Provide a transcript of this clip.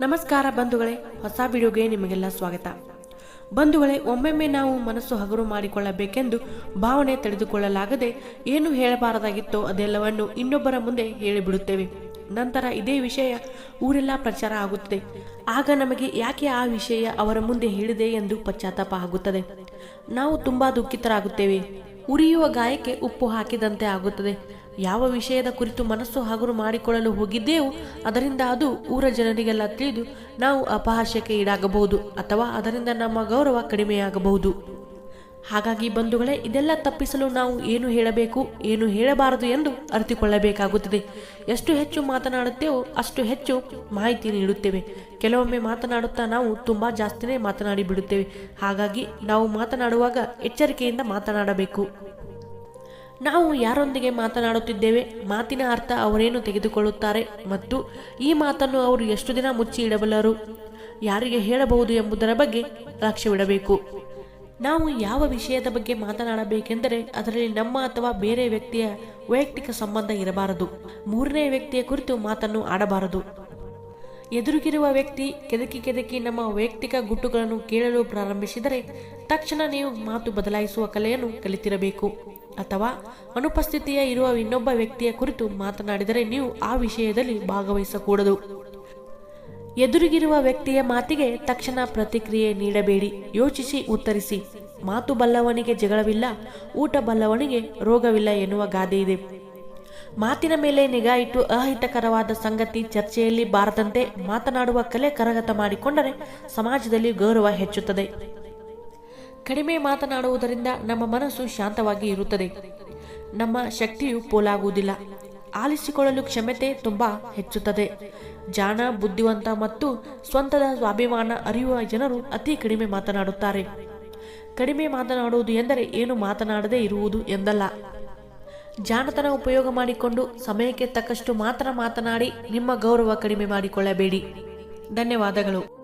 ನಮಸ್ಕಾರ ಬಂಧುಗಳೇ, ಹೊಸ ವಿಡಿಯೋಗೆ ನಿಮಗೆಲ್ಲ ಸ್ವಾಗತ. ಬಂಧುಗಳೇ, ಒಮ್ಮೊಮ್ಮೆ ನಾವು ಮನಸ್ಸು ಹಗುರು ಮಾಡಿಕೊಳ್ಳಬೇಕೆಂದು ಭಾವನೆ ತಡೆದುಕೊಳ್ಳಲಾಗದೆ ಏನು ಹೇಳಬಾರದಾಗಿತ್ತೋ ಅದೆಲ್ಲವನ್ನು ಇನ್ನೊಬ್ಬರ ಮುಂದೆ ಹೇಳಿಬಿಡುತ್ತೇವೆ. ನಂತರ ಇದೇ ವಿಷಯ ಊರೆಲ್ಲ ಪ್ರಚಾರ ಆಗುತ್ತದೆ. ಆಗ ನಮಗೆ ಯಾಕೆ ಆ ವಿಷಯ ಅವರ ಮುಂದೆ ಹೇಳಿದೆ ಎಂದು ಪಶ್ಚಾತ್ತಾಪ ಆಗುತ್ತದೆ. ನಾವು ತುಂಬಾ ದುಃಖಿತರಾಗುತ್ತೇವೆ. ಉರಿಯುವ ಗಾಯಕ್ಕೆ ಉಪ್ಪು ಹಾಕಿದಂತೆ ಆಗುತ್ತದೆ. ಯಾವ ವಿಷಯದ ಕುರಿತು ಮನಸ್ಸು ಹಗುರು ಮಾಡಿಕೊಳ್ಳಲು ಹೋಗಿದ್ದೇವೋ ಅದರಿಂದ ಅದು ಊರ ಜನರಿಗೆಲ್ಲ ತಿಳಿದು ನಾವು ಅಪಹಾಸ್ಯಕ್ಕೆ ಈಡಾಗಬಹುದು ಅಥವಾ ಅದರಿಂದ ನಮ್ಮ ಗೌರವ ಕಡಿಮೆಯಾಗಬಹುದು. ಹಾಗಾಗಿ ಬಂಧುಗಳೇ, ಇದೆಲ್ಲ ತಪ್ಪಿಸಲು ನಾವು ಏನು ಹೇಳಬೇಕು, ಏನು ಹೇಳಬಾರದು ಎಂದು ಅರಿತುಕೊಳ್ಳಬೇಕಾಗುತ್ತದೆ. ಎಷ್ಟು ಹೆಚ್ಚು ಮಾತನಾಡುತ್ತೇವೋ ಅಷ್ಟು ಹೆಚ್ಚು ಮಾಹಿತಿ ನೀಡುತ್ತೇವೆ. ಕೆಲವೊಮ್ಮೆ ಮಾತನಾಡುತ್ತಾ ನಾವು ತುಂಬ ಜಾಸ್ತಿನೇ ಮಾತನಾಡಿ ಬಿಡುತ್ತೇವೆ ಹಾಗಾಗಿ ನಾವು ಮಾತನಾಡುವಾಗ ಎಚ್ಚರಿಕೆಯಿಂದ ಮಾತನಾಡಬೇಕು. ನಾವು ಯಾರೊಂದಿಗೆ ಮಾತನಾಡುತ್ತಿದ್ದೇವೆ, ಮಾತಿನ ಅರ್ಥ ಅವರೇನು ತೆಗೆದುಕೊಳ್ಳುತ್ತಾರೆ ಮತ್ತು ಈ ಮಾತನ್ನು ಅವರು ಎಷ್ಟು ದಿನ ಮುಚ್ಚಿ ಇಡಬಲ್ಲರು? ಯಾರಿಗೆ ಹೇಳಬಹುದು ಎಂಬುದರ ಬಗ್ಗೆ ಲಕ್ಷ್ಯವಿಡಬೇಕು ನಾವು ಯಾವ ವಿಷಯದ ಬಗ್ಗೆ ಮಾತನಾಡಬೇಕೆಂದರೆ ಅದರಲ್ಲಿ ನಮ್ಮ ಅಥವಾ ಬೇರೆ ವ್ಯಕ್ತಿಯ ವೈಯಕ್ತಿಕ ಸಂಬಂಧ ಇರಬಾರದು. ಮೂರನೇ ವ್ಯಕ್ತಿಯ ಕುರಿತು ಮಾತನ್ನು ಆಡಬಾರದು. ಎದುರಿಗಿರುವ ವ್ಯಕ್ತಿ ಕೆದಕಿ ಕೆದಕಿ ನಮ್ಮ ವೈಯಕ್ತಿಕ ಗುಟ್ಟುಗಳನ್ನು ಕೇಳಲು ಪ್ರಾರಂಭಿಸಿದರೆ ತಕ್ಷಣ ನೀವು ಮಾತು ಬದಲಾಯಿಸುವ ಕಲೆಯನ್ನು ಕಲಿತಿರಬೇಕು. ಅಥವಾ ಅನುಪಸ್ಥಿತಿಯ ಇರುವ ಇನ್ನೊಬ್ಬ ವ್ಯಕ್ತಿಯ ಕುರಿತು ಮಾತನಾಡಿದರೆ ನೀವು ಆ ವಿಷಯದಲ್ಲಿ ಭಾಗವಹಿಸಕೂಡದು. ಎದುರಿಗಿರುವ ವ್ಯಕ್ತಿಯ ಮಾತಿಗೆ ತಕ್ಷಣ ಪ್ರತಿಕ್ರಿಯೆ ನೀಡಬೇಡಿ. ಯೋಚಿಸಿ, ಉತ್ತರಿಸಿ. ಮಾತು ಬಲ್ಲವನಿಗೆ ಜಗಳವಿಲ್ಲ, ಊಟ ಬಲ್ಲವನಿಗೆ ರೋಗವಿಲ್ಲ ಎನ್ನುವ ಗಾದೆ ಇದೆ. ಮಾತಿನ ಮೇಲೆ ನಿಗಾ ಇಟ್ಟು ಅಹಿತಕರವಾದ ಸಂಗತಿ ಚರ್ಚೆಯಲ್ಲಿ ಬಾರದಂತೆ ಮಾತನಾಡುವ ಕಲೆ ಕರಗತ ಮಾಡಿಕೊಂಡರೆ ಸಮಾಜದಲ್ಲಿ ಗೌರವ ಹೆಚ್ಚುತ್ತದೆ. ಕಡಿಮೆ ಮಾತನಾಡುವುದರಿಂದ ನಮ್ಮ ಮನಸ್ಸು ಶಾಂತವಾಗಿ ಇರುತ್ತದೆ. ನಮ್ಮ ಶಕ್ತಿಯು ಪೋಲಾಗುವುದಿಲ್ಲ. ಆಲಿಸಿಕೊಳ್ಳಲು ಕ್ಷಮತೆ ತುಂಬಾ ಹೆಚ್ಚುತ್ತದೆ. ಜಾಣ, ಬುದ್ಧಿವಂತ ಮತ್ತು ಸ್ವಂತದ ಸ್ವಾಭಿಮಾನ ಅರಿಯುವ ಜನರು ಅತಿ ಕಡಿಮೆ ಮಾತನಾಡುತ್ತಾರೆ. ಕಡಿಮೆ ಮಾತನಾಡುವುದು ಎಂದರೆ ಏನು ಮಾತನಾಡದೇ ಇರುವುದು ಎಂದಲ್ಲ. ಜಾಣತನ ಉಪಯೋಗ ಮಾಡಿಕೊಂಡು ಸಮಯಕ್ಕೆ ತಕ್ಕಷ್ಟು ಮಾತ್ರ ಮಾತನಾಡಿ ನಿಮ್ಮ ಗೌರವ ಕಡಿಮೆ ಮಾಡಿಕೊಳ್ಳಬೇಡಿ. ಧನ್ಯವಾದಗಳು.